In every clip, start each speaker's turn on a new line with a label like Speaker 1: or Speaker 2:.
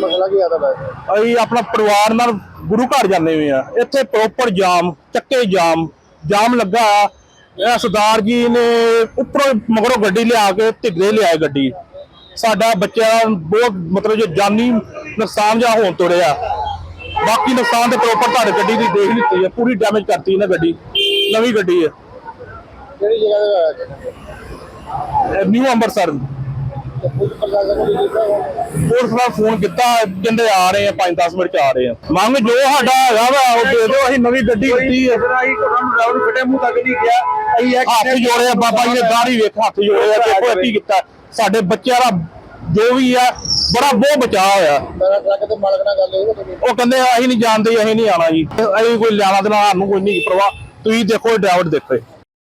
Speaker 1: ਮਸਲਾ ਕੀ ਆਦਾ ਬੈ
Speaker 2: ਅਸੀਂ ਆਪਣਾ ਪਰਿਵਾਰ ਨਾਲ ਗੁਰੂ ਘਰ ਜਾਂਦੇ ਹੋਏ ਆ। ਇੱਥੇ ਪ੍ਰੋਪਰ ਜਾਮ ਚੱਕੇ ਜਾਮ ਜਾਮ ਲੱਗਾ ਇਹ ਸਰਦਾਰ ਜੀ ਨੇ ਉੱਪਰੋਂ ਮਗਰੋਂ ਗੱਡੀ ਲਿਆ ਕੇ ਢਿੱਗਰੇ ਲਿਆਏ ਗੱਡੀ। ਸਾਡਾ ਬੱਚਾ ਬਹੁਤ ਮਤਲਬ ਜੋ ਜਾਨੀ ਨੁਕਸਾਨ ਜਾਂ ਹੋਣ ਤੋੜਿਆ ਬਾਕੀ ਨੁਕਸਾਨ ਤੇ ਪ੍ਰੋਪਰ ਤੁਹਾਡੀ ਗੱਡੀ ਦੀ ਦੇਖ ਲਿੱਤੀ ਹੈ ਪੂਰੀ ਡੈਮੇਜ ਕਰਤੀ ਇਹਨਾਂ ਗੱਡੀ। ਨਵੀਂ ਗੱਡੀ ਹੈ
Speaker 1: ਕਿਹੜੀ ਜਗ੍ਹਾ ਤੇ ਹੋਇਆ
Speaker 2: ਨਿਊ ਅੰਮ੍ਰਿਤਸਰ।
Speaker 1: ਤੇ ਪੁਲਿਸ
Speaker 2: ਨਾਲ ਫੋਨ ਕੀਤਾ ਕਹਿੰਦੇ ਆ ਰਹੇ ਆ 5-10 ਮਿੰਟ ਚ ਆ ਰਹੇ ਆ। ਮੰਗ ਜੋ ਸਾਡਾ ਹੈਗਾ ਵਾ ਉਹ ਦੇ ਦਿਓ ਅਸੀਂ ਨਵੀਂ ਗੱਡੀ ਦਿੱਤੀ ਹੈ
Speaker 3: ਆਈ ਉਹਨਾਂ ਨੂੰ ਡਰਾਈਵਰ ਫਿੱਟੇ ਮੂੰਹ ਤੱਕ ਨਹੀਂ ਗਿਆ ਅਸੀਂ
Speaker 2: ਹੱਥ ਜੋੜੇ ਆ ਬਾਬਾ ਜੀ ਨੇ ਵੇਖ ਹੱਥ ਜੋੜੇ ਆ ਦੇਖੋ ਇਹ ਕੀ ਕੀਤਾ। ਸਾਡੇ ਬੱਚਿਆਂ ਦਾ ਜੋ ਵੀ ਆ ਬੜਾ ਬਹੁਤ ਬਚਾਅ ਹੋਇਆ।
Speaker 1: ਨਾਲ
Speaker 2: ਉਹ ਕਹਿੰਦੇ ਅਸੀਂ ਨਹੀਂ ਜਾਣਦੇ ਅਸੀਂ ਨਹੀਂ ਆਣਾ ਜੀ। ਅਸੀਂ ਕੋਈ ਲੈਣਾ ਦੇਣਾ ਸਾਨੂੰ ਕੋਈ ਨਹੀਂ ਪਰਵਾਹ। ਤੁਸੀਂ ਦੇਖੋ ਡਰਾਈਵਰ ਦੇਖੋ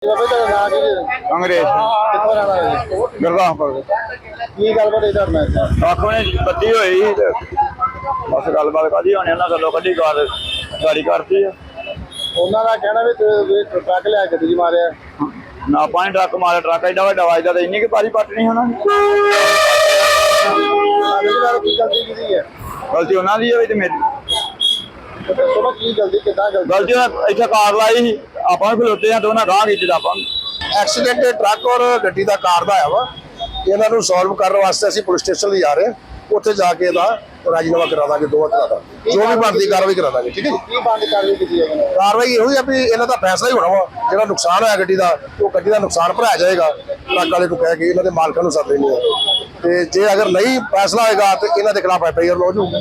Speaker 1: ਬਾਬੇ ਤੇਰਾ ਨਾਂ ਕੀ ਹੈ?
Speaker 3: ਅੰਗਰੇਜ਼
Speaker 1: ਕਿੱਥੋਂ ਰਹਿਣ ਵਾਲੇ ਜੀ?
Speaker 3: ਗੁਰਦਾਸਪੁਰ
Speaker 1: ਕੀ ਗੱਲਬਾਤ ਇਹਦਾ ਮੈਂ
Speaker 3: ਆਖੋ ਨੇ ਬੱਤੀ ਹੋਈ। ਸੀ ਤੇ ਬਸ ਗੱਲਬਾਤ ਕਾਦੀ ਹੋਣੀ ਉਹਨਾਂ ਗੱਲੋਂ ਕੱਢੀ ਗਾੜ ਗਾੜੀ ਕਰਤੀ ਆ।
Speaker 1: ਉਹਨਾਂ ਦਾ ਕਹਿਣਾ ਵੀ ਤੇ ਵੀ ਟਰੱਕ ਲਿਆ ਗੱਡੀ 'ਚ ਮਾਰਿਆ।
Speaker 3: ਨਾ ਪਾਣੀ ਟਰੱਕ ਮਾਰੇ ਟਰੱਕ ਐਡਾ ਵੱਡਾ ਵੱਜਦਾ ਤੇ ਇੰਨੀ ਕਿ ਪੱਟਣੀ ਉਹਨਾਂ ਨੇ
Speaker 1: ਕੀ ਗਲਤੀ ਕੀਤੀ ਹੈ?
Speaker 3: ਗਲਤੀ ਉਹਨਾਂ ਦੀ ਹੈ ਵੀ ਤੇ ਮੇਰੀ।
Speaker 1: ਤੇ ਦੱਸੋ ਨਾ ਕੀ ਗਲਤੀ ਕਿੱਦਾਂ ਗਲਤੀ?
Speaker 3: ਗਲਤੀ ਉਹਨਾਂ ਇੱਥੇ ਕਾਰ ਲਾਈ ਸੀ। ਆਪਾਂ ਖਲੋਤੇ ਆ ਗਾਂ ਕੀਤੀ ਤਾਂ ਆਪਾਂ।
Speaker 4: ਐਕਸੀਡੈਂਟ ਟਰੱਕ ਔਰ ਗੱਡੀ ਦਾ ਕਾਰ ਦਾ ਆਇਆ ਵਾ। ਇਹਨਾਂ ਨੂੰ ਸੋਲਵ ਕਰਨ ਵਾਸਤੇ ਅਸੀਂ ਪੁਲਿਸ ਸਟੇਸ਼ਨ ਲਈ ਜਾ ਰਹੇ ਹਾਂ। ਉੱਥੇ ਜਾ ਕੇ ਇਹਦਾ ਰਾਜੀਨਾਮਾ ਕਰਾ ਦਾਂਗੇ ਦੋਵਾਂ ਤਰ੍ਹਾਂ ਦਾ। ਜੋ ਵੀ ਬਣਦੀ ਕਾਰਵਾਈ ਕਰਾ ਦਾਂਗੇ ਠੀਕ ਹੈ ਜੀ?
Speaker 1: ਕੀ ਬੰਦ ਕਾਰਵਾਈ ਕੀਤੀ ਹੈ ਨੇ?
Speaker 4: ਕਾਰਵਾਈ ਇਹੋ ਹੀ ਆ ਵੀ ਇਹਨਾਂ ਦਾ ਫੈਸਲਾ ਹੀ ਹੋਣਾ ਵਾ। ਜਿਹੜਾ ਨੁਕਸਾਨ ਹੋਇਆ ਗੱਡੀ ਦਾ ਉਹ ਗੱਡੀ ਦਾ ਨੁਕਸਾਨ ਭਰਾਇਆ ਜਾਏਗਾ। ਟਰੱਕ ਵਾਲੇ ਨੂੰ ਕਹਿ ਕੇ ਇਹਨਾਂ ਦੇ ਮਾਲਕਾਂ ਨੂੰ ਸੱਦ ਲੈਣੀ ਆ। ਤੇ ਜੇ ਅਗਰ ਨਹੀਂ ਫੈਸਲਾ ਹੋਏਗਾ ਤੇ ਇਹਨਾਂ ਦੇ ਖਿਲਾਫ ਐਫ ਆਈ ਆਰ ਲੌਜ ਹੋਊਗੀ